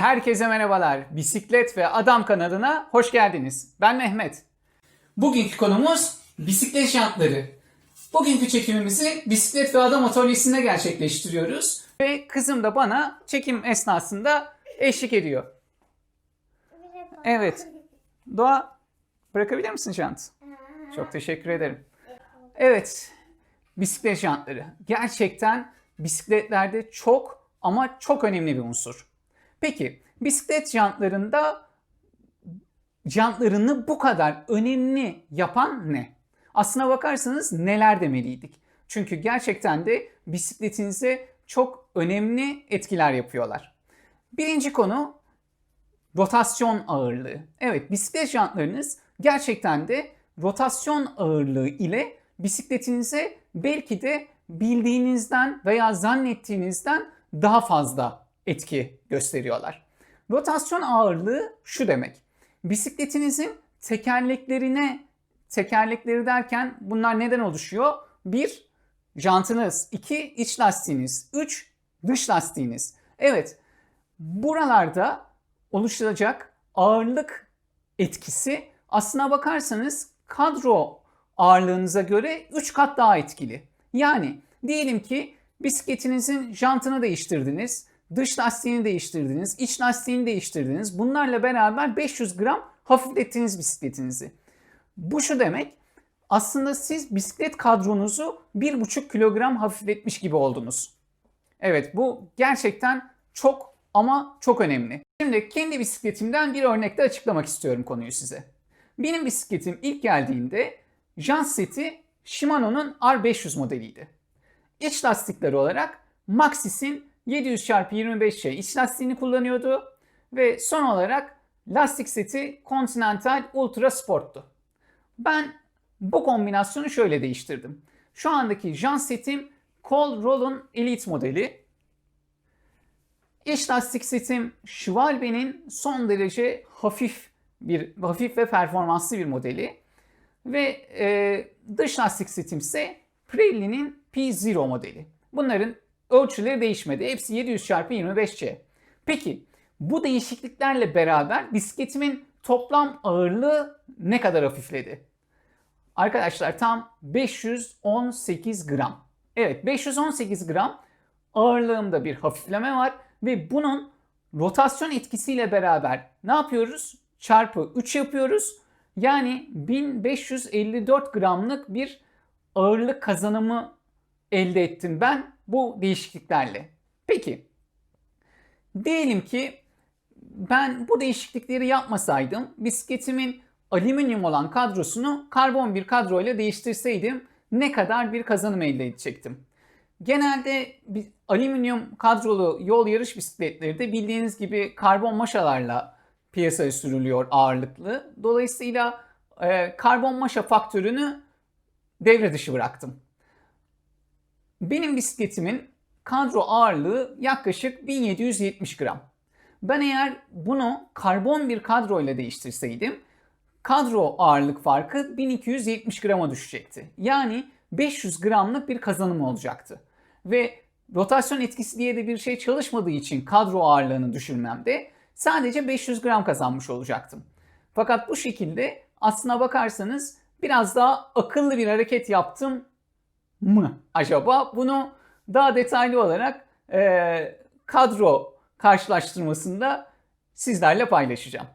Herkese merhabalar. Bisiklet ve Adam kanalına hoş geldiniz. Ben Mehmet. Bugünkü konumuz bisiklet jantları. Bugünkü çekimimizi bisiklet ve adam atölyesinde gerçekleştiriyoruz. Ve kızım da bana çekim esnasında eşlik ediyor. Evet. Doğa bırakabilir misin jant? Çok teşekkür ederim. Evet. Bisiklet jantları. Gerçekten bisikletlerde çok ama çok önemli bir unsur. Peki bisiklet jantlarında jantlarını bu kadar önemli yapan ne? Aslına bakarsanız neler demeliydik? Çünkü gerçekten de bisikletinize çok önemli etkiler yapıyorlar. Birinci konu rotasyon ağırlığı. Evet bisiklet jantlarınız gerçekten de rotasyon ağırlığı ile bisikletinize belki de bildiğinizden veya zannettiğinizden daha fazla etki gösteriyorlar. Rotasyon ağırlığı şu demek. Bisikletinizin tekerleklerine, tekerlekleri derken bunlar neden oluşuyor? Bir, jantınız. iki iç lastiğiniz. Üç, dış lastiğiniz. Evet, buralarda oluşacak ağırlık etkisi aslına bakarsanız kadro ağırlığınıza göre 3 kat daha etkili. Yani diyelim ki bisikletinizin jantını değiştirdiniz, dış lastiğini değiştirdiniz, iç lastiğini değiştirdiniz. Bunlarla beraber 500 gram hafiflettiniz bisikletinizi. Bu şu demek, aslında siz bisiklet kadronuzu 1,5 kilogram hafifletmiş gibi oldunuz. Evet bu gerçekten çok ama çok önemli. Şimdi kendi bisikletimden bir örnekle açıklamak istiyorum konuyu size. Benim bisikletim ilk geldiğinde jant seti Shimano'nun R500 modeliydi. İç lastikleri olarak Maxxis'in 700x25C iç lastiğini kullanıyordu ve son olarak lastik seti Continental Ultra Sport'tu. Ben bu kombinasyonu şöyle değiştirdim. Şu andaki jant setim Cole Roll'un Elite modeli. İç lastik setim Schwalbe'nin son derece hafif bir hafif ve performanslı bir modeli. Ve e, dış lastik setim ise Pirelli'nin P0 modeli. Bunların ölçüleri değişmedi. Hepsi 700x25C. Peki bu değişikliklerle beraber bisikletimin toplam ağırlığı ne kadar hafifledi? Arkadaşlar tam 518 gram. Evet 518 gram ağırlığımda bir hafifleme var ve bunun rotasyon etkisiyle beraber ne yapıyoruz? Çarpı 3 yapıyoruz. Yani 1554 gramlık bir ağırlık kazanımı elde ettim ben bu değişikliklerle. Peki diyelim ki ben bu değişiklikleri yapmasaydım bisikletimin alüminyum olan kadrosunu karbon bir kadro ile değiştirseydim ne kadar bir kazanım elde edecektim? Genelde alüminyum kadrolu yol yarış bisikletleri de bildiğiniz gibi karbon maşalarla piyasaya sürülüyor ağırlıklı. Dolayısıyla e, karbon maşa faktörünü devre dışı bıraktım. Benim bisikletimin kadro ağırlığı yaklaşık 1770 gram. Ben eğer bunu karbon bir kadro ile değiştirseydim kadro ağırlık farkı 1270 grama düşecekti. Yani 500 gramlık bir kazanım olacaktı. Ve rotasyon etkisi diye de bir şey çalışmadığı için kadro ağırlığını düşürmemde sadece 500 gram kazanmış olacaktım. Fakat bu şekilde aslına bakarsanız biraz daha akıllı bir hareket yaptım mı acaba? Bunu daha detaylı olarak e, kadro karşılaştırmasında sizlerle paylaşacağım.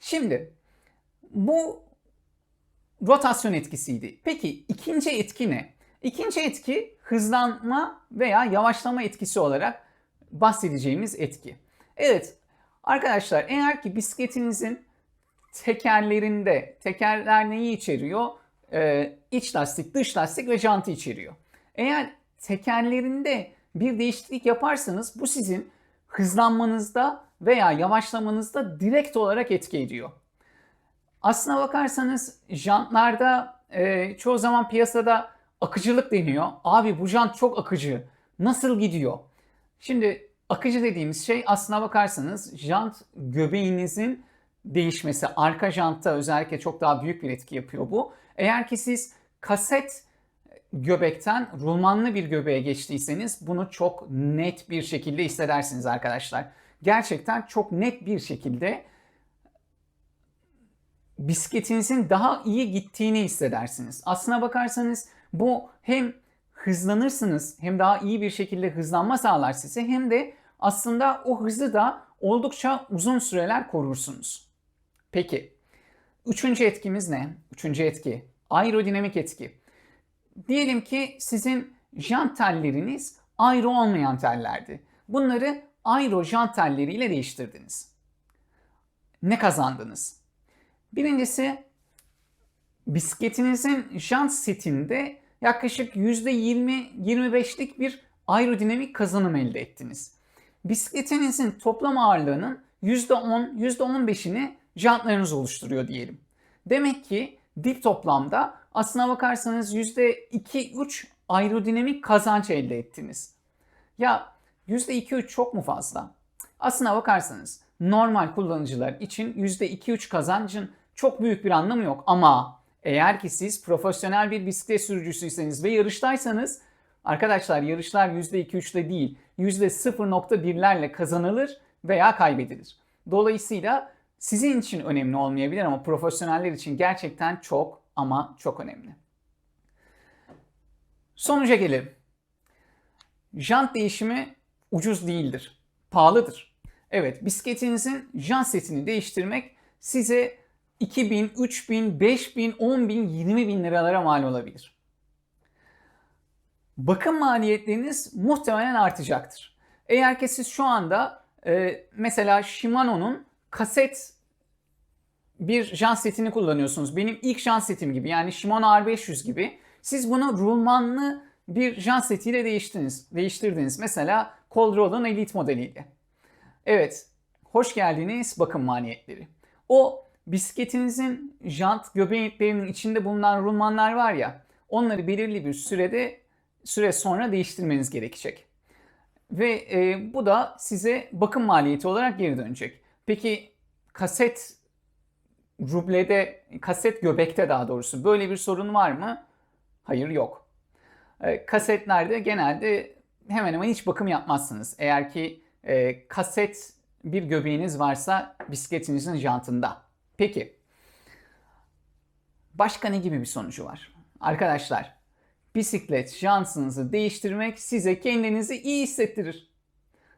Şimdi bu rotasyon etkisiydi. Peki ikinci etki ne? İkinci etki hızlanma veya yavaşlama etkisi olarak bahsedeceğimiz etki. Evet arkadaşlar eğer ki bisikletinizin tekerlerinde, tekerler neyi içeriyor? Ee, iç lastik, dış lastik ve jantı içeriyor. Eğer tekerlerinde bir değişiklik yaparsanız bu sizin hızlanmanızda veya yavaşlamanızda direkt olarak etki ediyor. Aslına bakarsanız jantlarda e, çoğu zaman piyasada akıcılık deniyor. Abi bu jant çok akıcı. Nasıl gidiyor? Şimdi akıcı dediğimiz şey aslına bakarsanız jant göbeğinizin değişmesi. Arka jantta özellikle çok daha büyük bir etki yapıyor bu. Eğer ki siz kaset göbekten rulmanlı bir göbeğe geçtiyseniz bunu çok net bir şekilde hissedersiniz arkadaşlar. gerçekten çok net bir şekilde bisikletinizin daha iyi gittiğini hissedersiniz. Aslına bakarsanız bu hem hızlanırsınız hem daha iyi bir şekilde hızlanma sağlar size hem de aslında o hızı da oldukça uzun süreler korursunuz. Peki üçüncü etkimiz ne? Üçüncü etki aerodinamik etki. Diyelim ki sizin jant telleriniz aero olmayan tellerdi. Bunları aero jant telleriyle değiştirdiniz. Ne kazandınız? Birincisi bisikletinizin jant setinde yaklaşık %20-25'lik bir aerodinamik kazanım elde ettiniz. Bisikletinizin toplam ağırlığının %10, %15'ini jantlarınız oluşturuyor diyelim. Demek ki dip toplamda aslına bakarsanız %2-3 aerodinamik kazanç elde ettiniz. Ya %2-3 çok mu fazla? Aslına bakarsanız normal kullanıcılar için %2-3 kazancın çok büyük bir anlamı yok ama eğer ki siz profesyonel bir bisiklet sürücüsüyseniz ve yarıştaysanız arkadaşlar yarışlar %2-3'le değil %0.1'lerle kazanılır veya kaybedilir. Dolayısıyla sizin için önemli olmayabilir ama profesyoneller için gerçekten çok ama çok önemli. Sonuca gelelim. Jant değişimi ucuz değildir. Pahalıdır. Evet bisikletinizin jant setini değiştirmek size 2000, 3000, 5000, 10000, 20000 liralara mal olabilir. Bakım maliyetleriniz muhtemelen artacaktır. Eğer ki siz şu anda e, mesela Shimano'nun kaset bir jant setini kullanıyorsunuz. Benim ilk jant setim gibi yani Shimano R500 gibi. Siz bunu rulmanlı bir jant setiyle değiştirdiniz. değiştirdiniz. Mesela Colruy'un Elite modeliyle. Evet, hoş geldiniz bakım maliyetleri. O bisikletinizin jant göbeğinliklerinin içinde bulunan rulmanlar var ya, onları belirli bir sürede süre sonra değiştirmeniz gerekecek. Ve e, bu da size bakım maliyeti olarak geri dönecek. Peki kaset rublede, kaset göbekte daha doğrusu böyle bir sorun var mı? Hayır yok. E, kasetlerde genelde hemen hemen hiç bakım yapmazsınız. Eğer ki e, kaset bir göbeğiniz varsa bisikletinizin jantında. Peki başka ne gibi bir sonucu var? Arkadaşlar bisiklet jantınızı değiştirmek size kendinizi iyi hissettirir.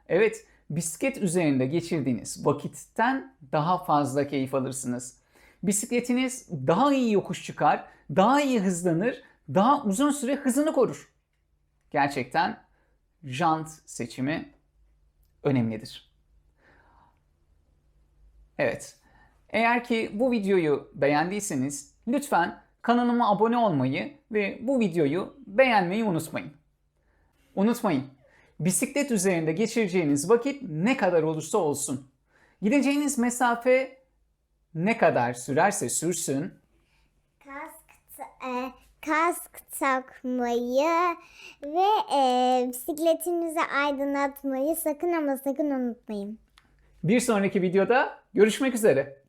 Evet bisiklet üzerinde geçirdiğiniz vakitten daha fazla keyif alırsınız. Bisikletiniz daha iyi yokuş çıkar, daha iyi hızlanır, daha uzun süre hızını korur. Gerçekten jant seçimi önemlidir. Evet. Eğer ki bu videoyu beğendiyseniz lütfen kanalıma abone olmayı ve bu videoyu beğenmeyi unutmayın. Unutmayın. Bisiklet üzerinde geçireceğiniz vakit ne kadar olursa olsun. Gideceğiniz mesafe ne kadar sürerse sürsün Kask, e, kask takmayı ve e, bisikletinizi aydınlatmayı sakın ama sakın unutmayın. bir sonraki videoda görüşmek üzere.